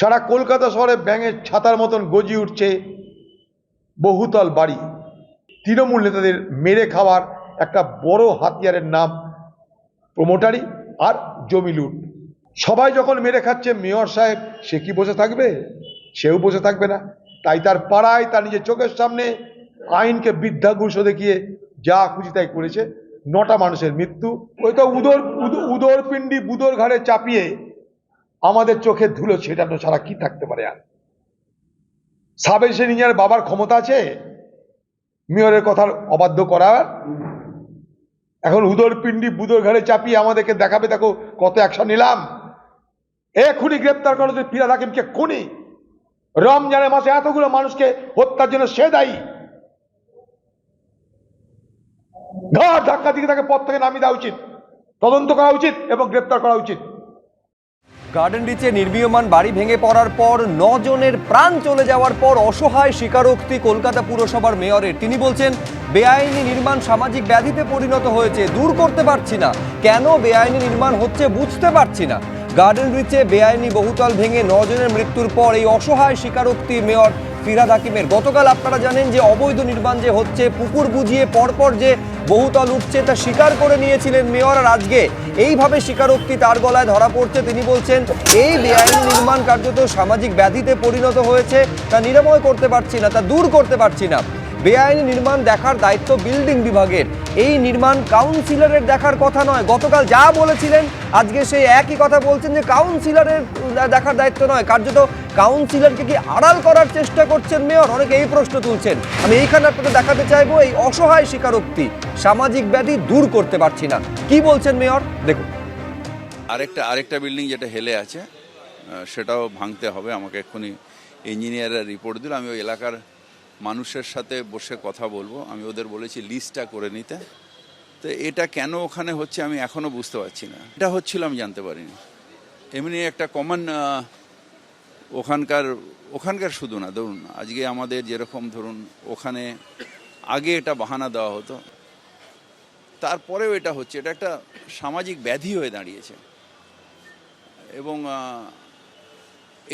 সারা কলকাতা শহরে ব্যাঙের ছাতার মতন গজি উঠছে বহুতল বাড়ি। তৃণমূল নেতাদের মেরে খাওয়ার একটা বড় হাতিয়ারের নাম প্রমোটারি আর জমি লুট। সবাই যখন মেরে খাচ্ছে মেয়র সাহেব, সে কি বসে থাকবে? সেও বসে থাকবে না। তাই তার পাড়ায় তার নিজের চোখের সামনে আইনকে বৃদ্ধাগুষ দেখিয়ে যা খুশি তাই করেছে। নটা মানুষের মৃত্যু। ওই তো উদর উদ- উদর পিণ্ডি বুদর ঘাড়ে চাপিয়ে আমাদের চোখে ধুলো ছেটানো ছাড়া কি থাকতে পারে আর? সাবের সে নিজের বাবার ক্ষমতা আছে? মেয়রের কথার অবাধ্য করার? এখন উদর পিণ্ডি বুদর ঘাড়ে চাপিয়ে আমাদেরকে দেখাবে, দেখো কত অ্যাকশন নিলাম। এখনই গ্রেপ্তার করো যে ফিরাদ হাকিমকে খুনি। রমজানের মাসে এতগুলো মানুষকে হত্যার জন্য সে দায়ী। ঘর ধাক্কা দিকে তাকে পথ থেকে নামিয়ে দেওয়া উচিত। তদন্ত করা উচিত এবং গ্রেপ্তার করা উচিত। গার্ডেন রিচে নির্মীয়মান বাড়ি ভেঙে পড়ার পর জনের প্রাণ চলে যাওয়ার পর অসহায় স্বীকারোক্তি কলকাতা পুরসভার মেয়রের। তিনি বলছেন, বেআইনি নির্মাণ সামাজিক ব্যাধিতে পরিণত হয়েছে, দূর করতে পারছি না। কেন বেআইনি নির্মাণ হচ্ছে বুঝতে পারছি না। গার্ডেন রিচে বেআইনি বহুতল ভেঙে জনের মৃত্যুর পর এই অসহায় স্বীকারোক্তি মেয়র ফিরাদ হাকিমের। গতকাল আপনারা জানেন যে অবৈধ নির্মাণ যে হচ্ছে, পুকুর বুঝিয়ে পরপর যে বহুতল উঠছে তা স্বীকার করে নিয়েছিলেন মেয়র। আর আজকে এইভাবে স্বীকারোক্তি তার গলায় ধরা পড়ছে। তিনি বলছেন, এই বেআইনি নির্মাণ কার্যত সামাজিক ব্যাধিতে পরিণত হয়েছে। তা নিরাময় করতে পারছি না, তা দূর করতে পারছি না। বেআইনি নির্মাণ দেখার দায়িত্ব বিল্ডিং বিভাগের। এই নির্মাণ কাউন্সিলরের দেখার কথা নয়। গতকাল যা বলেছিলেন, আজকে সেই একই কথা বলছেন যে কাউন্সিলরের দেখার দায়িত্ব নয়। কার্যত কাউন্সিলরকে কি আড়াল করার চেষ্টা করছেন মেয়র? অনেকে এই প্রশ্ন তুলছেন। আমি এইখানে আপনাদের দেখাতে চাইব এই অসহায় স্বীকারোক্তি। সামাজিক ব্যাধি দূর করতে পারছি না। কি বলছেন মেয়র? দেখুন। আরেকটা আরেকটা বিল্ডিং যেটা হেলে আছে সেটাও ভাঙতে হবে। আমাকে এক্ষুনি ইঞ্জিনিয়াররা রিপোর্ট দিল। আমি ওই এলাকার মানুষের সাথে বসে কথা বলব। আমি ওদের বলেছি, লিস্টটা করে নিতে। তো এটা কেন ওখানে হচ্ছে আমি এখনও বুঝতে পারছি না। এটা হচ্ছিল আমি জানতে পারিনি। এমনি একটা কমন ওখানকার ওখানকার শুধু না, ধরুন, আজকে আমাদের যেরকম ধরুন, ওখানে আগে এটা বাহানা দেওয়া হতো। তারপরেও এটা হচ্ছে, এটা একটা সামাজিক ব্যাধি হয়ে দাঁড়িয়েছে। এবং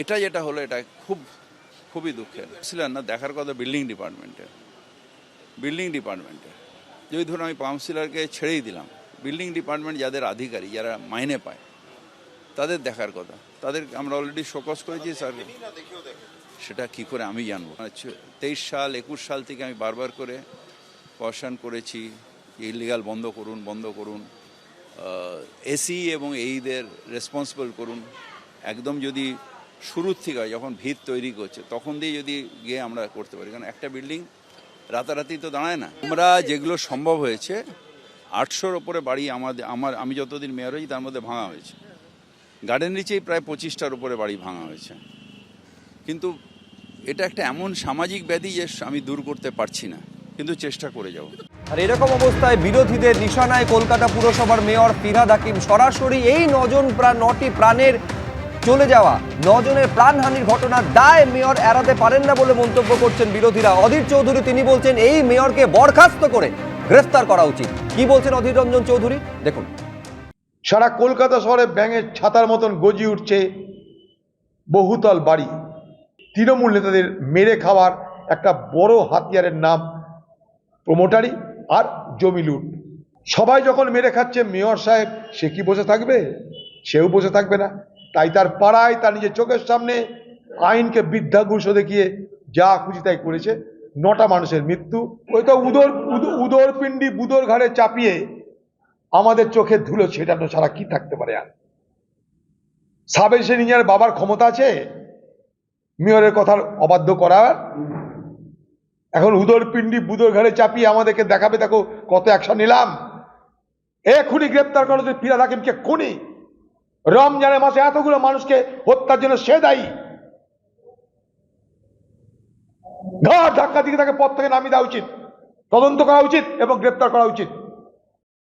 এটা যেটা হলো, এটা খুব খুবই দুঃখের। ছিলেন না, দেখার কথা বিল্ডিং ডিপার্টমেন্টের বিল্ডিং ডিপার্টমেন্টের যদি ধরুন আমি কাউন্সিলরকে ছেড়েই দিলাম বিল্ডিং ডিপার্টমেন্ট যাদের আধিকারিক, যারা মাইনে পায়, তাদের দেখার কথা। তাদের আমরা অলরেডি শোকস করেছি স্যার সেটা কি করে আমি জানব? তেইশ সাল, একুশ সাল থেকে আমি বারবার করে কশন করেছি ইলিগাল বন্ধ করুন বন্ধ করুন। এসি এবং এইদের রেসপন্সিবল করুন। একদম যদি শুরুর থেকে যখন ভিত তৈরি করছে, তখন দিয়ে যদি গিয়ে আমরা করতে পারি। কারণ একটা বিল্ডিং রাতারাতি তো দাঁড়ায় না। আমরা যেগুলো সম্ভব হয়েছে, আটশোর ওপরে বাড়ি আমাদের, আমার, আমি যতদিন মেয়র হয়েছি, তার মধ্যে ভাঙা হয়েছে। গার্ডেন নিচেই প্রায় পঁচিশটার উপরে বাড়ি ভাঙা হয়েছে। কিন্তু এটা একটা এমন সামাজিক ব্যাধি যে আমি দূর করতে পারছি না। কিন্তু চেষ্টা করে যাব। আর এরকম অবস্থায় বিরোধীদের নিশানায় কলকাতা পুরসভার মেয়র ফিরহাদ হাকিম সরাসরি এই নজন প্রাণ, নটি প্রাণের চলে যাওয়া। নজনের প্রাণহানির ঘটনার দায় মেয়র এড়াতে পারেন না বলে মন্তব্য করছেন বিরোধীরা। অধীর চৌধুরী তিনি বলছেন, এই মেয়রকে বরখাস্ত করে গ্রেফতার করা উচিত। কি বলছেন অধীর রঞ্জন চৌধুরী? দেখুন। সারা কলকাতা শহরে ব্যাঙের ছাতার মতন গজি উঠছে বহুতল বাড়ি। তৃণমূল নেতাদের মেরে খাওয়ার একটা বড় হাতিয়ারের নাম প্রমোটারি আর জমি লুট। সবাই যখন মেরে খাচ্ছে, মেয়র সাহেব, সে কি বসে থাকবে? সেও বসে থাকবে না। তাই তার পাড়ায় তার নিজের চোখের সামনে আইনকে বৃদ্ধা বৃদ্ধাগুষ দেখিয়ে যা খুশি তাই করেছে। নটা মানুষের মৃত্যু। ওই তো উদর উদ- উদর পিণ্ডি বুদর ঘাড়ে চাপিয়ে আমাদের চোখে ধুলো ছেটানো ছাড়া কি থাকতে পারে আর? সাবের সে নিজের বাবার ক্ষমতা আছে? মেয়রের কথার অবাধ্য করার? এখন উদর পিণ্ডি বুদর ঘাড়ে চাপিয়ে আমাদেরকে দেখাবে দেখো কত অ্যাকশন নিলাম। এখনই গ্রেপ্তার করো যে ফিরাদ হাকিমকে খুনি। রমজানের মাসে এতগুলো মানুষকে হত্যার জন্য সে দায়ী। ঘর ধাক্কা দিকে তাকে পথ থেকে নামিয়ে দেওয়া উচিত, তদন্ত করা উচিত এবং গ্রেপ্তার করা উচিত।